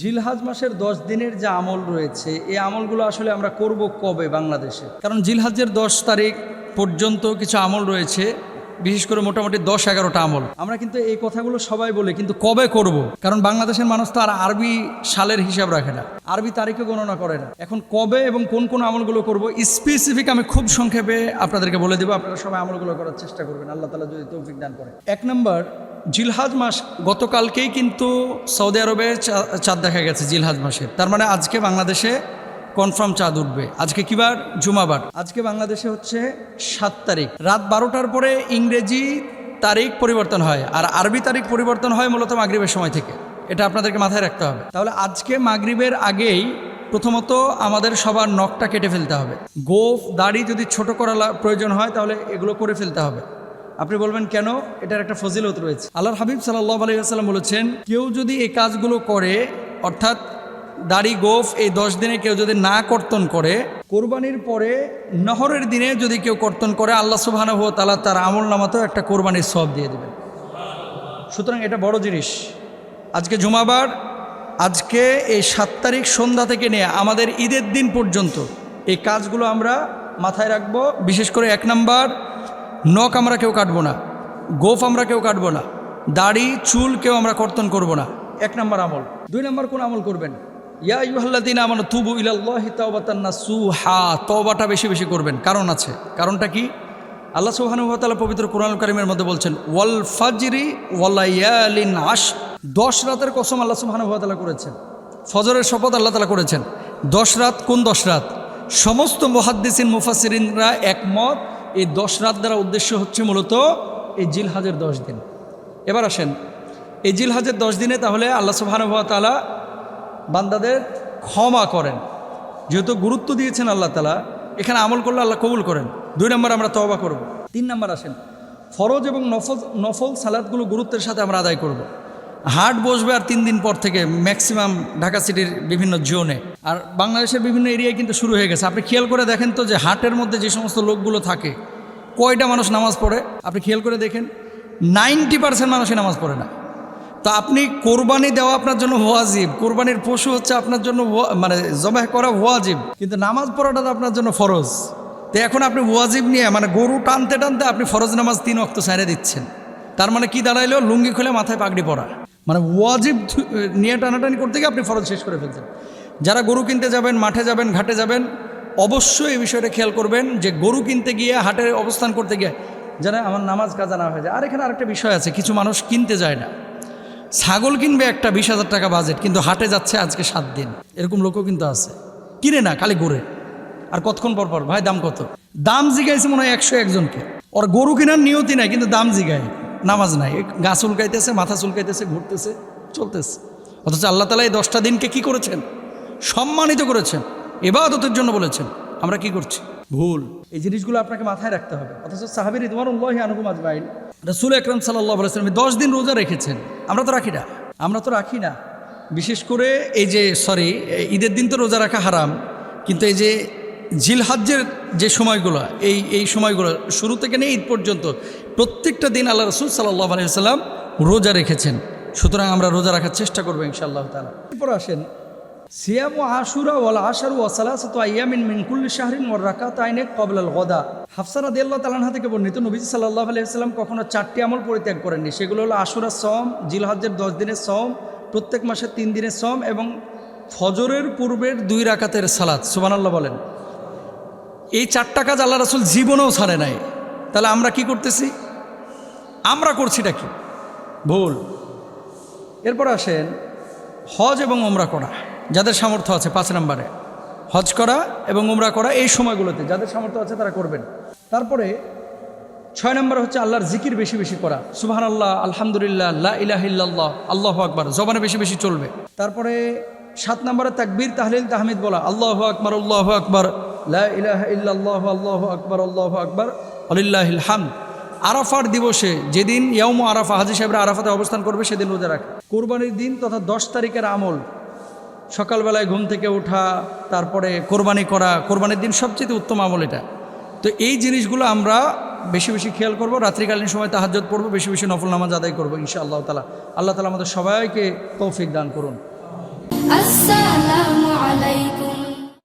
জিলহাজ মাসের দশ দিনের যে আমল রয়েছে, এই আমলগুলো আসলে আমরা করব কবে বাংলাদেশে? কারণ জিলহাজের দশ তারিখ পর্যন্ত কিছু আমল রয়েছে, বিশেষ করে মোটামুটি দশ এগারোটা আমল। আমরা কিন্তু এই কথাগুলো সবাই বলি, কিন্তু কবে করব? কারণ বাংলাদেশের মানুষ তো আর আরবি সালের হিসাব রাখে না, আরবি তারিখে গণনা করে না। এখন কবে এবং কোন কোন আমলগুলো করব স্পেসিফিক আমি খুব সংক্ষেপে আপনাদেরকে বলে দেবো, আপনারা সবাই আমলগুলো করার চেষ্টা করবেন, আল্লাহ তালা যদি তৌফিক দান করে। এক নম্বর জিলহাজ মাস গতকালকেই কিন্তু সৌদি আরবে চা- চাঁদ দেখা গেছে জিলহাজ মাসের তার মানে আজকে বাংলাদেশে কনফার্ম চাঁদ উঠবে। আজকে কিবার জুমাবার। আজকে বাংলাদেশে হচ্ছে সাত তারিখ। রাত বারোটার পরে ইংরেজি তারিখ পরিবর্তন হয় আর আরবি তারিখ পরিবর্তন হয় মূলত মাগরিবের সময় থেকে। এটা আপনাদেরকে মাথায় রাখতে হবে। তাহলে আজকে মাগরিবের আগেই প্রথমত আমাদের সবার নখটা কেটে ফেলতে হবে। গোফ, দাড়ি যদি ছোট করা প্রয়োজন হয় তাহলে এগুলো করে ফেলতে হবে। আপনি বলবেন, কেন? এটার একটা ফজিলত রয়েছে। আল্লাহর হাবিব সাল্লাহ আলাইসাল্লাম বলেছেন, কেউ যদি এই কাজগুলো করে, অর্থাৎ দাড়ি গোফ এই দশ দিনে কেউ যদি না কর্তন করে, কোরবানির পরে নহরের দিনে যদি কেউ কর্তন করে, আল্লাহ সুবহানাহু ওয়া তাআলা তার আমল নামাতেও একটা কোরবানির সব দিয়ে দেবেন। সুতরাং এটা বড় জিনিস। আজকে জুমাবার, আজকে এই সাত তারিখ সন্ধ্যা থেকে নিয়ে আমাদের ঈদের দিন পর্যন্ত এই কাজগুলো আমরা মাথায় রাখব। বিশেষ করে এক নাম্বার নখ আমরা কেউ কাটবো না, গোফ আমরা কেউ কাটবো না, দাড়ি, চুল কেউ আমরা কর্তন করব না। এক নম্বর আমল। দুই নম্বর কোন আমল করবেন? ইয়া ইউহাল্লাদিন আমল তুবু ইলাল্লাহি তাওবাতান নাসুহা, তওবাটা বেশি বেশি করবেন। কারণ আছে। কারণটা কি? আল্লাহ ওয়া পবিত্র কোরআন কারিমের মধ্যে বলছেন, ওয়াল ফাজরি ওয়ালায়ালিন আশ দশ রাতের কসম আল্লাহ ওয়া করেছেন। ফজরের শপথ আল্লাহ তাআলা করেছেন। দশ রাত কোন দশ রাত? সমস্ত মুহাদ্দিসিন মুফাসিরিনরা একমত এই দশ রাত দ্বারা উদ্দেশ্য হচ্ছে মূলত এই জিলহাজের দশ দিন। এবার আসেন, এই জিলহাজের দশ দিনে তাহলে আল্লাহ তাআলা বান্দাদের ক্ষমা করেন। যেহেতু গুরুত্ব দিয়েছেন আল্লাহ তালা এখানে আমল করলে আল্লাহ কবুল করেন। দুই নম্বর আমরা তওবা করব। তিন নম্বর আসেন, ফরজ এবং নফল নফল সালাদগুলো গুরুত্বের সাথে আমরা আদায় করব। হাট বসবে আর তিন দিন পর থেকে ম্যাক্সিমাম ঢাকা সিটির বিভিন্ন জোনে আর বাংলাদেশের বিভিন্ন এরিয়ায় কিন্তু শুরু হয়ে গেছে। আপনি খেয়াল করে দেখেন তো যে হাটের মধ্যে যে সমস্ত লোকগুলো থাকে, কয়টা মানুষ নামাজ পড়ে? আপনি খেয়াল করে দেখেন নাইনটি পার্সেন্ট মানুষই নামাজ পড়ে না। তা আপনি কোরবানি দেওয়া আপনার জন্য ওয়াজিব, কোরবানির পশু হচ্ছে আপনার জন্য মানে জবাহ করা ওয়াজিব, কিন্তু নামাজ পড়াটা তো আপনার জন্য ফরজ। তো এখন আপনি ওয়াজিব নিয়ে মানে গরু টানতে টানতে আপনি ফরজ নামাজ তিন অক্ত সাইরে দিচ্ছেন। তার মানে কি দাঁড়াইলো? লুঙ্গি খুলে মাথায় পাগড়ি পরা। মানে ওয়াজিব নিয়ে টানাটানি করতে গিয়ে আপনি ফরজ শেষ করে ফেলছেন যারা গরু কিনতে যাবেন, মাঠে যাবেন, ঘাটে যাবেন, অবশ্যই এই বিষয়টা খেয়াল করবেন যে গরু কিনতে গিয়ে, হাটে অবস্থান করতে গিয়ে, যেন আমার নামাজ কাজা না হয়ে যায়। আর এখানে আরেকটা বিষয় আছে, কিছু মানুষ কিনতে যায় না। ছাগল কিনবে একটা বিশ হাজার টাকা বাজেট কিন্তু হাটে যাচ্ছে আজকে সাত দিন। এরকম লোকও কিন্তু আছে। কিনে না, খালি ঘুরে আর কতক্ষণ পর পর? ভাই, দাম কত? দাম জিগাইছে মনে হয় একশো একজনকে। ওর গরু কেনার নিয়তি নাই, কিন্তু দাম জিগায়। নামাজ নাই। গা চুলকাইতেছে, মাথা চুলকাইতেছে, ঘুরতেছে, চলতেছে। অথচ আল্লাহ তালা এই দশটা দিনকে কি করেছেন? সম্মানিত করেছেন। এবাদতের জন্য বলেছেন। আমরা কি করছি? ভুল। এই জিনিসগুলো আপনাকে মাথায় রাখতে হবে। অথচ সাহাবির ইদমান উল্লাহ আনুকুম আজমাইন, রসুল আকরম সাল্লাহ আলাইসলাম দশ দিন রোজা রেখেছেন। আমরা তো রাখি না। আমরা তো রাখি না। বিশেষ করে এই যে সরি ঈদের দিন তো রোজা রাখা হারাম। কিন্তু এই যে জিলহাজ্যের যে সময়গুলো, এই এই সময়গুলো, শুরু থেকে নিয়ে ঈদ পর্যন্ত প্রত্যেকটা দিন আল্লাহ রসুল সাল্লাহ আলাইসাল্লাম রোজা রেখেছেন। সুতরাং আমরা রোজা রাখার চেষ্টা করব ইনশাআল্লাহ তালা এরপর আসেন, সিয়াম আশুরা ওয়াল আশারু ওয়া সালাসাতু আইয়ামিন মিন কুল্লি শাহরিন ওয়ার রাকাত আইনে কবলাল গদা। হাফসা রাদিয়াল্লাহু তাআলা থেকে বর্ণিত নবীজি সাল্লাল্লাহু আলাইহি সাল্লাম কখনো চারটি আমল পরিত্যাগ করেননি। সেগুলো হলো আশুরা সম জিলহজ্জের দশ দিনের সম প্রত্যেক মাসের তিন দিনের সম এবং ফজরের পূর্বের দুই রাকাতের সালাত। সুবহানাল্লাহ বলেন। এই চারটা কাজ আল্লাহ রাসূল জীবনেও ছাড়ে নাই। তাহলে আমরা কি করতেছি? আমরা করছিটা কি? ভুল। এরপর আসেন, হজ এবং ওমরা করা, যাদের সামর্থ্য আছে, পাঁচ নম্বরে। হজ করা এবং উমরা করা এই সময়গুলোতে, যাদের সামর্থ্য আছে তারা করবেন। তারপরে ছয় নম্বর হচ্ছে আল্লাহর জিকির বেশি বেশি করা। সুবাহান আল্লাহ আলহামদুলিল্লাহ, লা ইলাহিল্লাহ আল্লাহ আকবার, জবানে বেশি বেশি চলবে। তারপরে সাত নম্বরে তাকবীর, তাহলিল, তাহমিদ বলা, আল্লাহ আকবর আল্লাহ আকবর। আল্লাহ আকবর আল্লাহ আকবর আরাফার দিবসে যেদিন ইয়ম আরাফা, হাজি সাহেবরা আরাফাতে অবস্থান করবে, সেদিন রোজা রাখে। কোরবানির দিন তথা দশ তারিখের আমল, সকালবেলায় ঘুম থেকে ওঠা তারপরে কোরবানি করা, কোরবানির দিন সবচেয়ে উত্তম আমল এটা। তো এই জিনিসগুলো আমরা বেশি বেশি খেয়াল করব, রাত্রিকালীন সময় তাহাজত পড়ব, বেশি বেশি নফল নামাজ আদায় করব ইনশা আল্লাহ তালা আল্লাহ তালা আমাদের সবাইকে তৌফিক দান করুন। আসসালামু আলাইকুম।